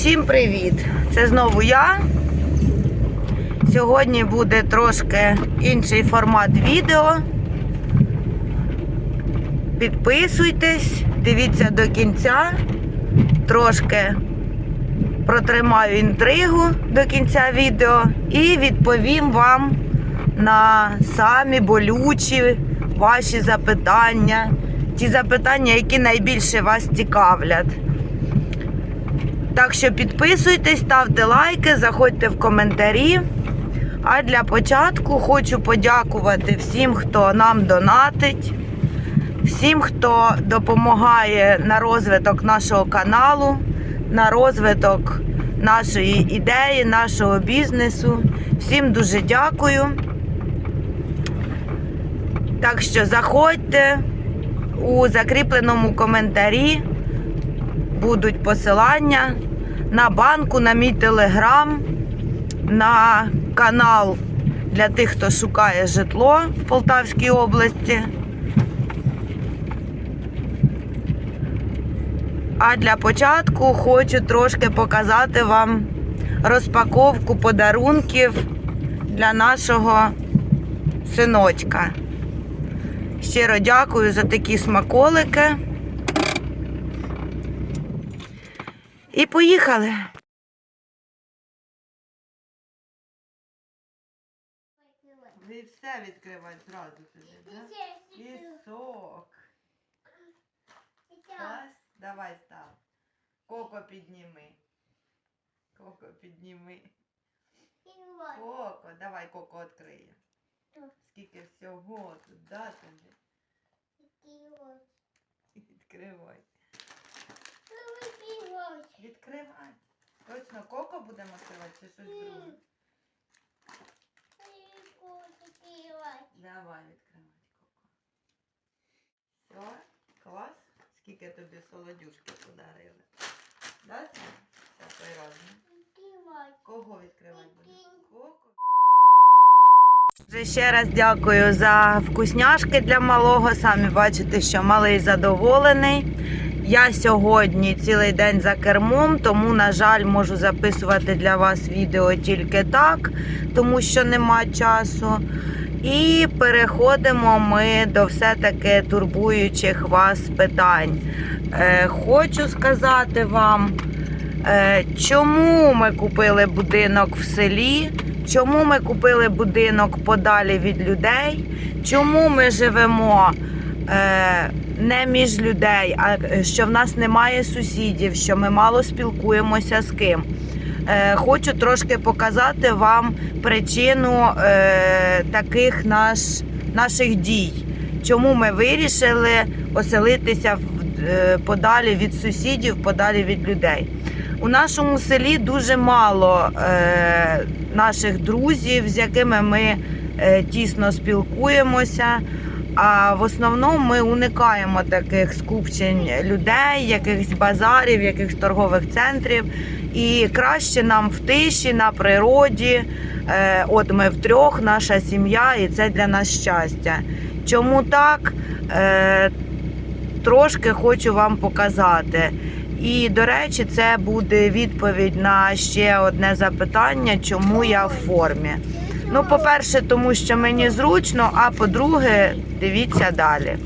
Всім привіт! Це знову я. Сьогодні буде трошки інший формат відео. Підписуйтесь, дивіться до кінця. Трошки протримаю інтригу до кінця відео і відповім вам на самі болючі ваші запитання. Ті запитання, які найбільше вас цікавлять. Так що підписуйтесь, ставте лайки, заходьте в коментарі. А для початку хочу подякувати всім, хто нам донатить, всім, хто допомагає на розвиток нашого каналу, на розвиток нашої ідеї, нашого бізнесу. Всім дуже дякую. Так що заходьте у закріпленому коментарі будуть посилання на банку, на мій телеграм, на канал для тих, хто шукає житло в Полтавській області. А для початку хочу трошки показати вам розпаковку подарунків для нашого синочка. Щиро дякую за такі смаколики. І поїхали. Ви все відкривати зразу туди, да? Пісок. Клас. Давай став. Коко підніми. Коко підніми. Коко, давай коко відкриє. Скільки всього тут, да, тобі? Відкривай. Відкривай. Точно коко будемо відкривати чи щось друге? Давай відкривати коко. Все, клас. Скільки тобі солодюшки подарили. Да? Всякої разні. Кого відкривати будемо? Коко. Вже ще раз дякую за вкусняшки для малого. Самі бачите, що малий задоволений. Я сьогодні цілий день за кермом, тому, на жаль, можу записувати для вас відео тільки так, тому що нема часу. І переходимо ми до все-таки турбуючих вас питань. Е, хочу сказати вам, е, чому ми купили будинок в селі, чому ми купили будинок подалі від людей, чому ми живемо е, не між людей, а е, що в нас немає сусідів, що ми мало спілкуємося з ким. Е, Хочу трошки показати вам причину е, таких наш, наших дій. Чому ми вирішили оселитися подалі від сусідів, подалі від людей. У нашому селі дуже мало наших друзів, з якими ми тісно спілкуємося. А в основному ми уникаємо таких скупчень людей, якихось базарів, якихось торгових центрів. І краще нам в тиші, на природі. Е, От ми втрьох, наша сім'я, і це для нас щастя. Чому так? Е, Трошки хочу вам показати. І, до речі, це буде відповідь на ще одне запитання, чому я в формі. Ну, по-перше, тому що мені зручно, а по-друге, дивіться далі.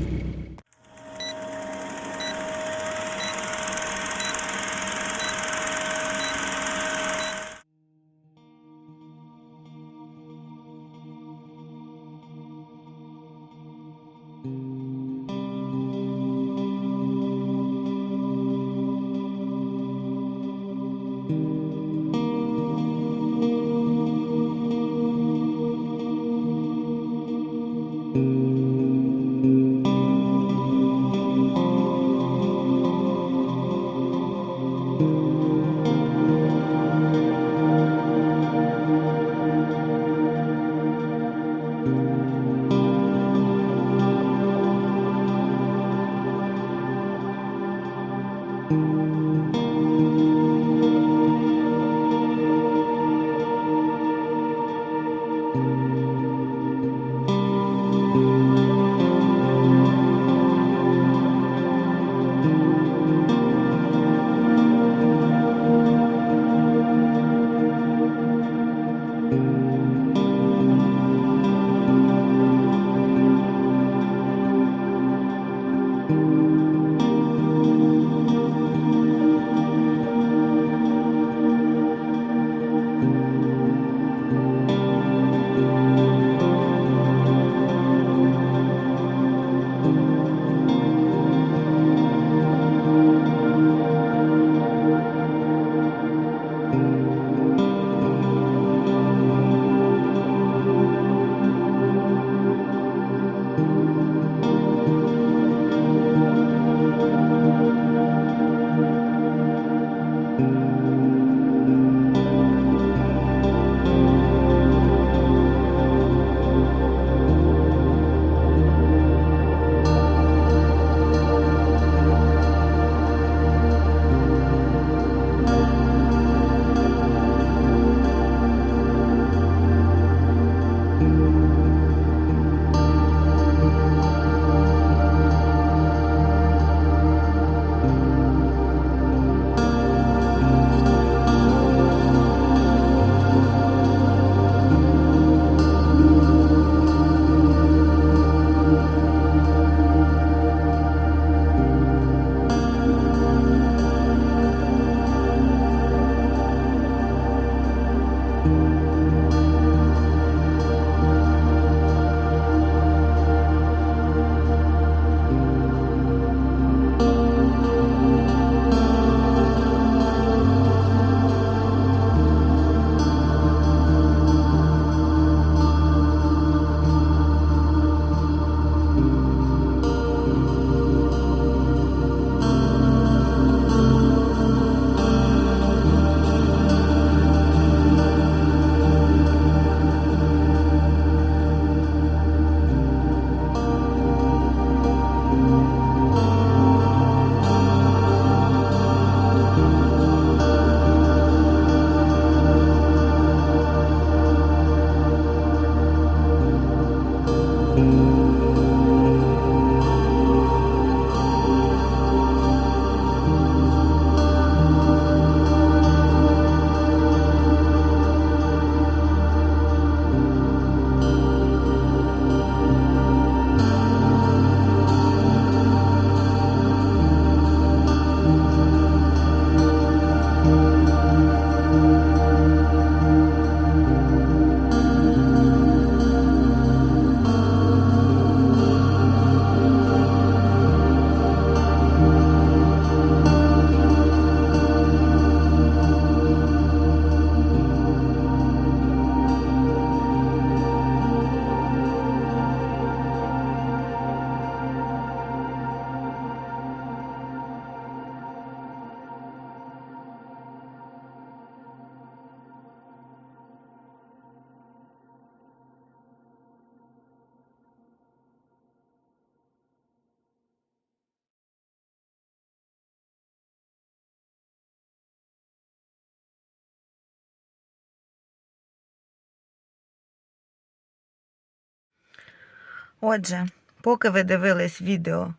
Отже, поки ви дивились відео,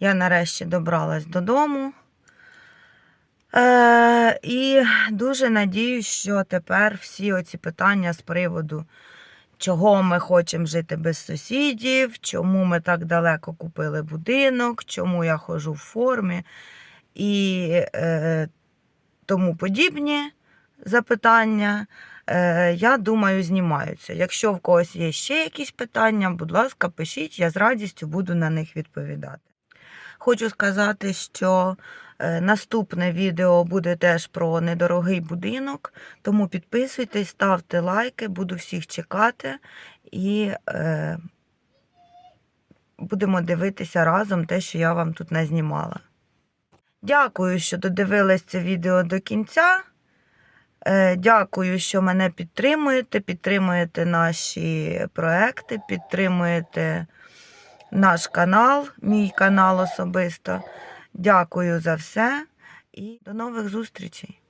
я нарешті добралась додому. Е, і дуже надіюсь, що тепер всі оці питання з приводу, чого ми хочемо жити без сусідів, чому ми так далеко купили будинок, чому я ходжу в формі і е, тому подібні запитання, я думаю, знімаються. Якщо в когось є ще якісь питання, будь ласка, пишіть, я з радістю буду на них відповідати. Хочу сказати, що е, наступне відео буде теж про недорогий будинок, тому підписуйтесь, ставте лайки, буду всіх чекати і е, будемо дивитися разом те, що я вам тут назнімала. Дякую, що додивились це відео до кінця. Е, Дякую, що мене підтримуєте, підтримуєте наші проекти, підтримуєте наш канал, мій канал особисто. Дякую за все і до нових зустрічей!